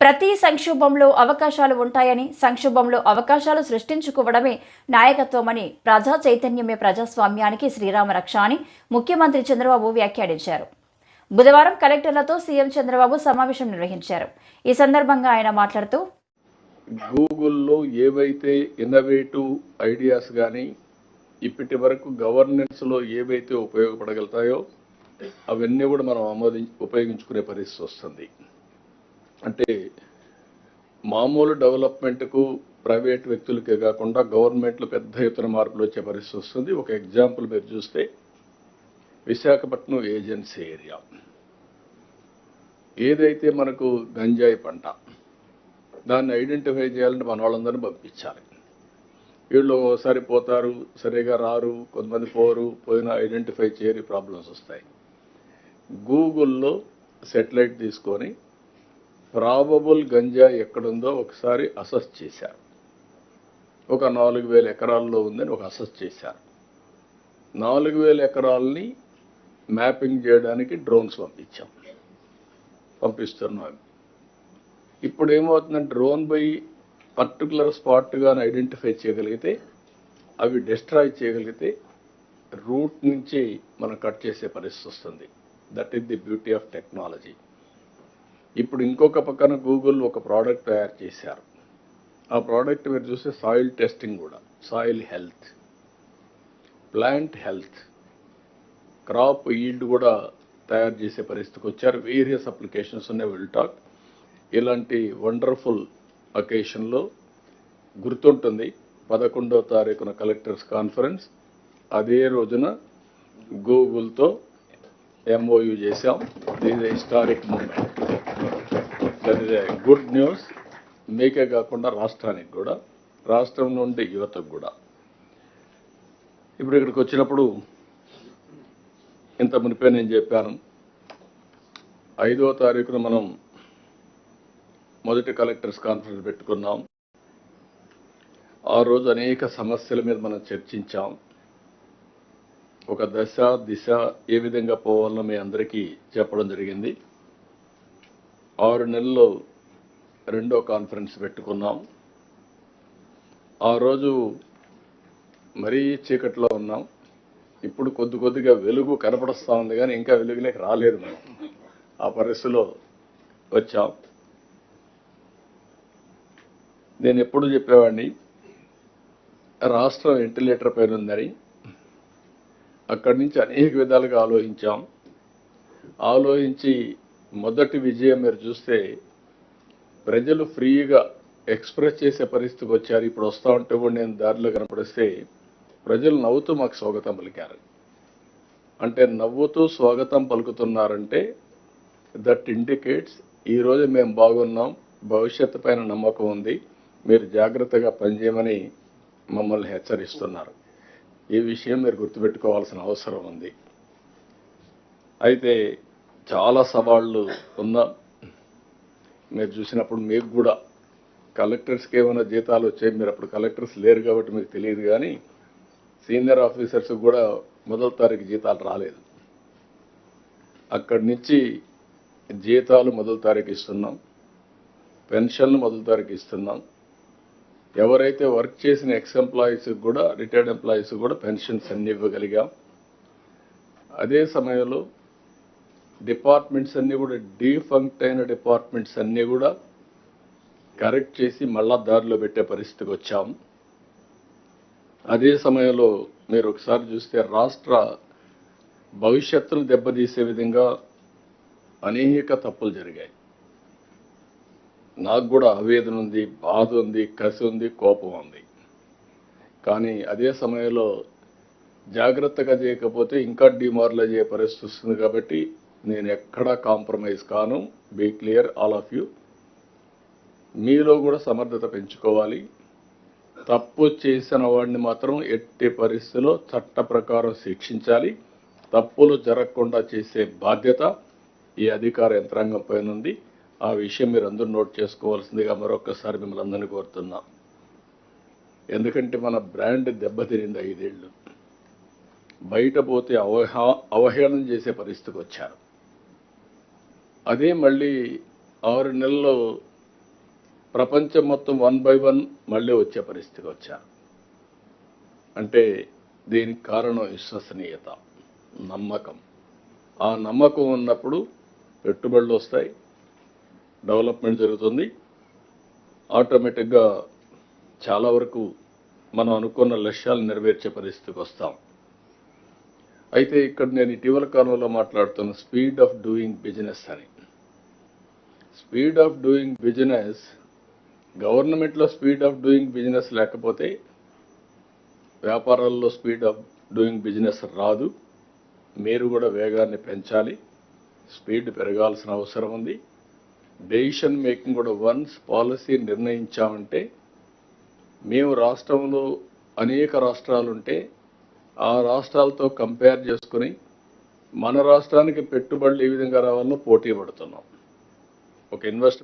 ప్రతి సంక్షోభంలో అవకాశాలు ఉంటాయని సంక్షోభంలో అవకాశాలు సృష్టించుకోవడమే నాయకత్వమని ప్రజా చైతన్యమే ప్రజాస్వామ్యానికి శ్రీరామ రక్ష అని ముఖ్యమంత్రి చంద్రబాబు వ్యాఖ్యానించారు. బుధవారం కలెక్టర్లతో సీఎం చంద్రబాబు సమావేశం నిర్వహించారు. ఈ సందర్భంగా ఆయన మాట్లాడుతూ గూగుల్లో ఏవైతే ఇన్నోవేటివ్ ఐడియాస్ కానీ ఇప్పటి వరకు గవర్నెన్స్లో ఏవైతే ఉపయోగపడగలుగుతాయో అవన్నీ కూడా మనం ఆమోది ఉపయోగించుకునే పరిస్థితి వస్తుంది. అంటే మామూలు డెవలప్మెంట్కు ప్రైవేట్ వ్యక్తులకే కాకుండా గవర్నమెంట్లో పెద్ద ఎత్తున మార్పులు వచ్చే పరిస్థితి వస్తుంది. ఒక ఎగ్జాంపుల్ మీరు చూస్తే విశాఖపట్నం ఏజెన్సీ ఏరియా. ఏదైతే మనకు గంజాయి పంట దాన్ని ఐడెంటిఫై చేయాలంటే మన వాళ్ళందరినీ పంపించాలి. వీళ్ళు ఒకసారి పోతారు సరిగా రారు కొంతమంది పోరు పోయినా ఐడెంటిఫై చేయని ప్రాబ్లమ్స్ వస్తాయి. గూగుల్లో సెటిలైట్ తీసుకొని ప్రాబబుల్ గంజా ఎక్కడుందో ఒకసారి అసెస్ చేశారు. ఒక నాలుగు వేల ఎకరాల్లో ఉందని ఒక అసెస్ చేశారు. నాలుగు వేల ఎకరాలని మ్యాపింగ్ చేయడానికి డ్రోన్స్ పంపించాం. పంపిస్తున్నాం ఇప్పుడు ఏమవుతుందంటే డ్రోన్ పోయి పర్టికులర్ స్పాట్గా ఐడెంటిఫై చేయగలిగితే అవి డిస్ట్రాయ్ చేయగలిగితే రూట్ నుంచి మనం కట్ చేసే పరిస్థితి వస్తుంది. That is the beauty of technology ఇప్పుడు ఇంకొక పక్కన గూగుల్ ఒక ప్రోడక్ట్ తయారు చేశారు. ఆ ప్రోడక్ట్ మీరు చూస్తే సాయిల్ టెస్టింగ్ కూడా. Soil health plant health crop yield కూడా తయారు చేసే పరిస్థితికి వచ్చారు. వేరియస్ అప్లికేషన్స్ ఉన్నాయి విల్ టాక్ ఇలాంటి వండర్ఫుల్ అకేషన్లో గుర్తుంటుంది. పదకొండవ తారీఖున కలెక్టర్స్ కాన్ఫరెన్స్ అదే రోజున గూగుల్తో ఎంఓయూ చేశాం. ఇది historic moment that good news మీకే కాకుండా రాష్ట్రానికి కూడా. రాష్ట్రం నుండి యువతకు కూడా. ఇప్పుడు ఇక్కడికి వచ్చినప్పుడు ఇంత మునిపే నేను చెప్పాను. ఐదో తారీఖున మనం మొదటి కలెక్టర్స్ కాన్ఫరెన్స్ పెట్టుకున్నాం. ఆ రోజు అనేక సమస్యల మీద మనం చర్చించాం. ఒక దశ దిశ ఏ విధంగా పోవాలో మీ అందరికీ చెప్పడం జరిగింది. ఆరు నెలలు రెండో కాన్ఫరెన్స్ పెట్టుకున్నాం. ఆ రోజు మరీ చీకట్లో ఉన్నాం. ఇప్పుడు కొద్ది కొద్దిగా వెలుగు కనపడుస్తూ ఉంది కానీ ఇంకా వెలుగులోకి రాలేదు మనం. ఆ పరిస్థితిలో వచ్చాం. నేను ఎప్పుడు చెప్పేవాడిని రాష్ట్రం వెంటిలేటర్ పైన ఉందని. అక్కడి నుంచి అనేక విధాలుగా ఆలోచించాం. ఆలోచించి మొదటి విజయం మీరు చూస్తే ప్రజలు ఫ్రీగా ఎక్స్ప్రెస్ చేసే పరిస్థితికి వచ్చారు. ఇప్పుడు వస్తూ ఉంటే కూడా నేను దారిలో కనపడిస్తే ప్రజలు నవ్వుతూ మాకు స్వాగతం పలికారు. అంటే నవ్వుతూ స్వాగతం పలుకుతున్నారంటే దట్ ఇండికేట్స్ ఈరోజు మేము బాగున్నాం భవిష్యత్తు పైన నమ్మకం ఉంది మీరు జాగ్రత్తగా పనిచేయమని మమ్మల్ని హెచ్చరిస్తున్నారు. ఈ విషయం మీరు గుర్తుపెట్టుకోవాల్సిన అవసరం ఉంది. అయితే చాలా సవాళ్ళు ఉన్నా మీరు చూసినప్పుడు మీకు కూడా కలెక్టర్స్కి ఏమైనా జీతాలు వచ్చాయి మీరు అప్పుడు కలెక్టర్స్ లేరు కాబట్టి మీకు తెలియదు కానీ సీనియర్ ఆఫీసర్స్ కూడా మొదటి తారీఖు జీతాలు రాలేదు. అక్కడి నుంచి జీతాలు మొదటి తారీఖు ఇస్తున్నాం పెన్షన్లు మొదటి తారీఖు ఇస్తున్నాం. ఎవరైతే వర్క్ చేసిన ఎక్స్ ఎంప్లాయీస్కి కూడా రిటైర్డ్ ఎంప్లాయీస్ కూడా పెన్షన్స్ అన్ని ఇవ్వగలిగాం. అదే సమయంలో డిపార్ట్మెంట్స్ అన్నీ కూడా డీఫంక్ట్ అయిన డిపార్ట్మెంట్స్ అన్నీ కూడా కరెక్ట్ చేసి మళ్ళా దారిలో పెట్టే పరిస్థితికి వచ్చాం. అదే సమయంలో మీరు ఒకసారి చూస్తే రాష్ట్ర భవిష్యత్తును దెబ్బతీసే విధంగా అనేక తప్పులు జరిగాయి. నాకు కూడా ఆవేదన ఉంది బాధ ఉంది కసి ఉంది కోపం ఉంది. కానీ అదే సమయంలో జాగ్రత్తగా చేయకపోతే ఇంకా డిమారలైజ్ అయ్యే పరిస్థితి వస్తుంది కాబట్టి నేను ఎక్కడా కాంప్రమైజ్ కాను. Be clear all of you. మీలో కూడా సమర్థత పెంచుకోవాలి. తప్పు చేసిన వాడిని మాత్రం ఎట్టి పరిస్థితిలో చట్ట ప్రకారం శిక్షించాలి. తప్పులు జరగకుండా చేసే బాధ్యత ఈ అధికార యంత్రాంగం పైన ఉంది. ఆ విషయం మీరు అందరూ నోట్ చేసుకోవాల్సిందిగా మరొకసారి మిమ్మల్ని అందరినీ కోరుతున్నాం. ఎందుకంటే మన బ్రాండ్ దెబ్బతినింది ఐదేళ్ళు. బయట పోతే అవహా అవహేళన చేసే పరిస్థితికి వచ్చారు. అదే మళ్ళీ ఆరు నెలల్లో ప్రపంచం మొత్తం వన్ బై వన్ మళ్ళీ వచ్చే పరిస్థితికి వచ్చారు అంటే దీనికి కారణం విశ్వసనీయత నమ్మకం. ఆ నమ్మకం ఉన్నప్పుడు పెట్టుబడులు వస్తాయి డెవలప్మెంట్ జరుగుతుంది. ఆటోమేటిక్గా చాలా వరకు మనం అనుకున్న లక్ష్యాలు నెరవేర్చే పరిస్థితికి వస్తాం. అయితే ఇక్కడ నేను ఇటీవల కాలంలో మాట్లాడుతున్న స్పీడ్ ఆఫ్ డూయింగ్ బిజినెస్ అని. స్పీడ్ ఆఫ్ డూయింగ్ బిజినెస్ గవర్నమెంట్లో స్పీడ్ ఆఫ్ డూయింగ్ బిజినెస్ లేకపోతే వ్యాపారాల్లో స్పీడ్ ఆఫ్ డూయింగ్ బిజినెస్ రాదు. మీరు కూడా వేగాన్ని పెంచాలి. స్పీడ్ పెరగాల్సిన అవసరం ఉంది. డెసిషన్ మేకింగ్ కూడా వన్స్ పాలసీ నిర్ణయించామంటే మేము రాష్ట్రంలో అనేక రాష్ట్రాలు ఉంటే ఆ రాష్ట్రాలతో కంపేర్ చేసుకుని మన రాష్ట్రానికి పెట్టుబడులు ఏ విధంగా రావాలో పోటీ పడుతున్నాం. ఒక ఇన్వెస్ట్